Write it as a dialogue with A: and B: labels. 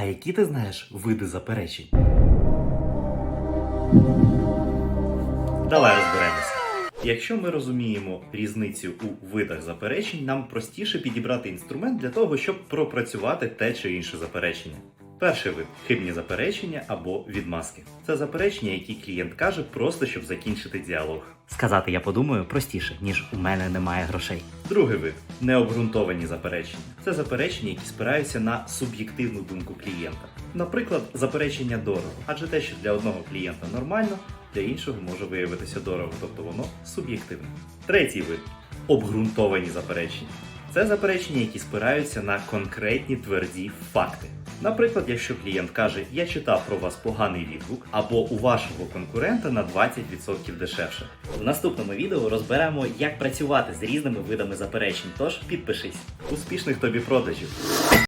A: А які ти знаєш види заперечень? Давай розберемося. Якщо ми розуміємо різницю у видах заперечень, нам простіше підібрати інструмент для того, щоб пропрацювати те чи інше заперечення. Перший вид хибні заперечення або відмазки. Це заперечення, які клієнт каже, просто щоб закінчити діалог.
B: Сказати я подумаю простіше, ніж у мене немає грошей.
A: Другий вид необґрунтовані заперечення. Це заперечення, які спираються на суб'єктивну думку клієнта. Наприклад, заперечення дорого, адже те, що для одного клієнта нормально, для іншого може виявитися дорого, тобто воно суб'єктивне. Третій вид обґрунтовані заперечення. Це заперечення, які спираються на конкретні тверді факти. Наприклад, якщо клієнт каже, я читав про вас поганий відгук, або у вашого конкурента на 20% дешевше.
B: В наступному відео розберемо, як працювати з різними видами заперечень. Тож підпишись.
A: Успішних тобі продажів!